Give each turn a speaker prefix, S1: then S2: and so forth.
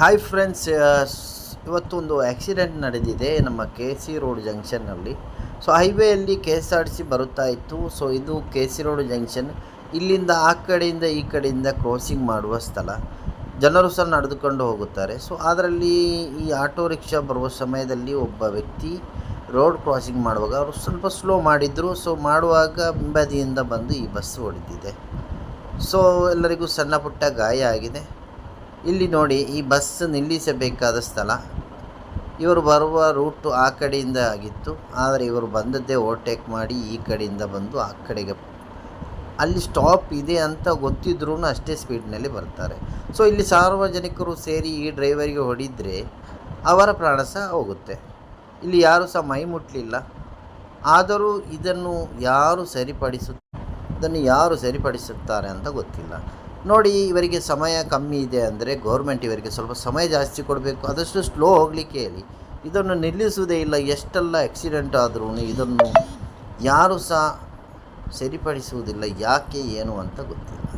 S1: Hi friends ಇವತ್ತು ಒಂದು accident ನಡೆದಿದೆ ನಮ್ಮ ಕೆ ಸಿ ರೋಡ್ ಜಂಕ್ಷನ್ನಲ್ಲಿ so ಹೈವೇಯಲ್ಲಿ K S R T C ಬರುತ್ತಾ ಇತ್ತು. ಸೊ ಇದು ಕೆ ಸಿ ರೋಡ್ ಜಂಕ್ಷನ್ ಇಲ್ಲಿಂದ ಆ ಕಡೆಯಿಂದ ಈ ಕಡೆಯಿಂದ ಕ್ರಾಸಿಂಗ್ ಮಾಡುವ ಸ್ಥಳ. ಜನರು ಸಹ ನಡೆದುಕೊಂಡು ಹೋಗುತ್ತಾರೆ. ಸೊ ಅದರಲ್ಲಿ ಈ ಆಟೋ ರಿಕ್ಷಾ ಬರುವ ಸಮಯದಲ್ಲಿ ಒಬ್ಬ ವ್ಯಕ್ತಿ ರೋಡ್ ಕ್ರಾಸಿಂಗ್ ಮಾಡುವಾಗ ಅವರು ಸ್ವಲ್ಪ ಸ್ಲೋ ಮಾಡಿದರು. ಸೊ ಮಾಡುವಾಗ ಹಿಂಬದಿಯಿಂದ ಬಂದು ಈ ಬಸ್ ಹೊಡೆದಿದೆ ಸೊ ಎಲ್ಲರಿಗೂ ಸಣ್ಣ ಪುಟ್ಟ ಗಾಯ ಆಗಿದೆ. ಇಲ್ಲಿ ನೋಡಿ, ಈ ಬಸ್ ನಿಲ್ಲಿಸಬೇಕಾದ ಸ್ಥಳ. ಇವರು ಬರುವ ರೂಟು ಆ ಕಡೆಯಿಂದ ಆಗಿತ್ತು. ಆದರೆ ಇವರು ಬಂದದ್ದೇ ಓವರ್ಟೇಕ್ ಮಾಡಿ ಈ ಕಡೆಯಿಂದ ಬಂದು ಆ ಕಡೆಗೆ. ಅಲ್ಲಿ ಸ್ಟಾಪ್ ಇದೆ ಅಂತ ಗೊತ್ತಿದ್ರೂ ಅಷ್ಟೇ ಸ್ಪೀಡ್ನಲ್ಲಿ ಬರ್ತಾರೆ. ಸೊ, ಇಲ್ಲಿ ಸಾರ್ವಜನಿಕರು ಸೇರಿ ಈ ಡ್ರೈವರಿಗೆ ಹೊಡಿದರೆ ಅವರ ಪ್ರಾಣ ಸಹ ಹೋಗುತ್ತೆ. ಇಲ್ಲಿ ಯಾರೂ ಸಹ ಮೈ ಮುಟ್ಟಲಿಲ್ಲ ಆದರೂ ಇದನ್ನು ಯಾರು ಸರಿಪಡಿಸು, ಇದನ್ನು ಯಾರು ಸರಿಪಡಿಸುತ್ತಾರೆ ಅಂತ ಗೊತ್ತಿಲ್ಲ. ನೋಡಿ, ಇವರಿಗೆ ಸಮಯ ಕಮ್ಮಿ ಇದೆ ಅಂದರೆ ಗೌರ್ಮೆಂಟ್ ಇವರಿಗೆ ಸ್ವಲ್ಪ ಸಮಯ ಜಾಸ್ತಿ ಕೊಡಬೇಕು. ಆದಷ್ಟು ಸ್ಲೋ ಹೋಗಲಿಕ್ಕೆ ಹೇಳಿ. ಇದನ್ನು ನಿಲ್ಲಿಸುವುದೇ ಇಲ್ಲ. ಎಷ್ಟೆಲ್ಲ ಆಕ್ಸಿಡೆಂಟ್ ಆದ್ರೂ ಇದನ್ನು ಯಾರು ಸಹ ಸರಿಪಡಿಸುವುದಿಲ್ಲ, ಯಾಕೆ, ಏನು ಅಂತ ಗೊತ್ತಿಲ್ಲ.